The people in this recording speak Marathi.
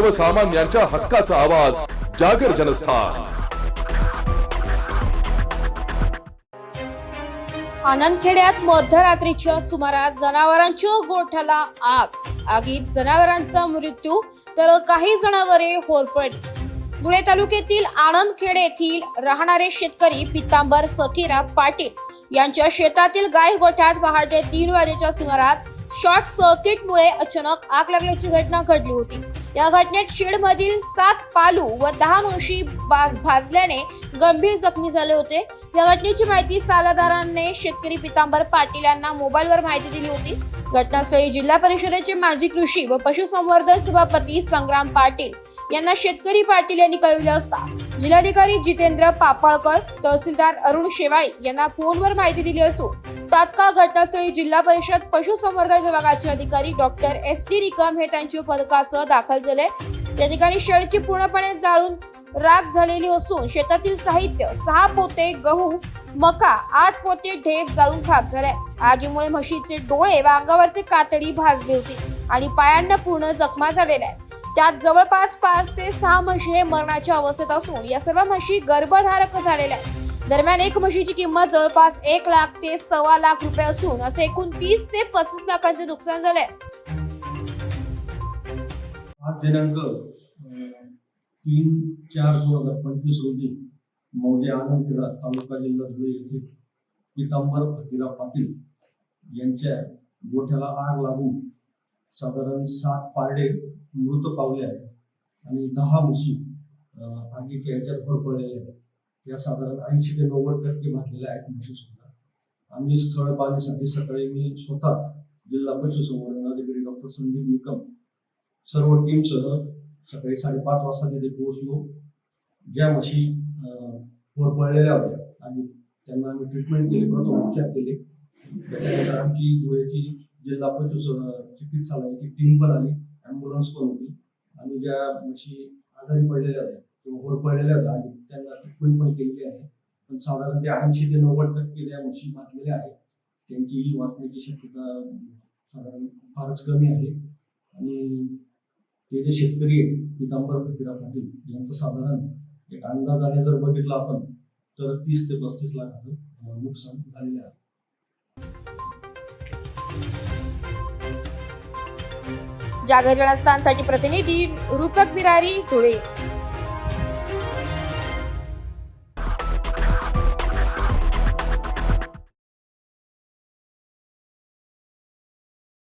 सर्वसामान्यांच्या हक्काचा आवाज जागर जनस्थान. आनंदखेड्यात मध्यरात्रीच्या सुमारास जनावरांच्या गोठ्याला आग. आगीत जनावरांचा मृत्यू तर काही जनावरे होरपळली. धुळे तालुक्यातील आनंदखेड येथील राहणारे शेतकरी पितांबर फकीरा पाटील यांच्या शेतातील गाय गोठ्यात पहाटे तीन वाजेच्या सुमारास शॉर्ट सर्किटमुळे अचानक आग लागल्याची घटना घडली होती. या घटनेत शेडमधील सात पालू व दहा म्हशी भाजल्याने गंभीर जखमी झाले होते. या घटनेची माहिती सालादारांनी शेतकरी पितांबर पाटील यांना मोबाईलवर माहिती दिली होती. घटनास्थळी जिल्हा परिषदेचे माजी कृषी व पशुसंवर्धन सभापती संग्राम पाटील यांना शेतकरी पाटील यांनी कळविले असता. जिल्हाधिकारी जितेंद्र पापळकर तहसीलदार अरुण शेवाळे यांना फोनवर माहिती दिली असून तात्काळ घटनास्थळी जिल्हा परिषद पशुसंवर्धन विभागाचे अधिकारी डॉक्टर एस टी निकम हे त्यांच्या पथकासह दाखल झाले. या ठिकाणी शेळीची पूर्णपणे जाळून राख झालेली असून शेतातील साहित्य सहा पोते गहू मका आठ पोते ढेप जाळून खाक झाले. आगीमुळे म्हशीचे डोळे व अंगावरचे कातडी भाजली होती आणि पायांना पूर्ण जखमा झालेल्या आहेत. त्यात जवळपास पाच ते सहा म्हशी हे मरणाच्या अवस्थेत असून या सर्व म्हशी गर्भधारक झालेल्या दरम्यान एक म्हशीची किंमत जवळपास एक लाख ते सव्वा लाख रुपये असून असे एकूण तीस ते पस्तीस लाखांचे नुकसान झाले आज दिनांक तीन चार दोन हजार पंचवीस रोजी मौजे आनंदखेडा तालुका जिल्हा धुळे येथे पितांबर फकीरा पाटील यांच्या गोठ्याला आग लागून साधारण सात पारडे मृत पावले आहेत. आणि दहा म्हशी आगीच्या याच्यात भर पडलेल्या आहेत. या साधारण ऐंशी ते नव्वद टक्के भाजलेल्या आहेत म्हशी सुद्धा. आम्ही स्थळ पाहण्यासाठी सकाळी मी स्वतः जिल्हा पशुसंवर्धन अधिकारी डॉक्टर संदीप निकम सर्व टीमसह सकाळी साडेपाच वाजता तिथे पोहोचलो. ज्या म्हशी होरपळलेल्या होत्या आणि त्यांना आम्ही ट्रीटमेंट केली परत उपचार केले. त्याच्यानंतर आमची धुळ्याची जिल्हा पशु स- चिकित्सालयाची टीम पण आली ॲम्ब्युलन्स पण होती. आणि ज्या म्हशी आजारी पडलेल्या होत्या किंवा होरपळलेल्या होत्या आणि त्यांना ट्रीटमेंट पण केलेली आहे. पण साधारण ते ऐंशी ते नव्वद टक्के त्या म्हशी भाजलेल्या आहेत. त्यांची वाचण्याची शक्यता साधारण फारच कमी आहे. आणि ते जे शेतकरी आहेत पितांबर फकीरा पाटील यांचं साधारण एक अंदाजाने जर बघितलं आपण तर तीस ते पस्तीस लाखाचं नुकसान झालेलं आहे. जागर जनस्थानसाठी प्रतिनिधी रूपक बिरारी धुळे.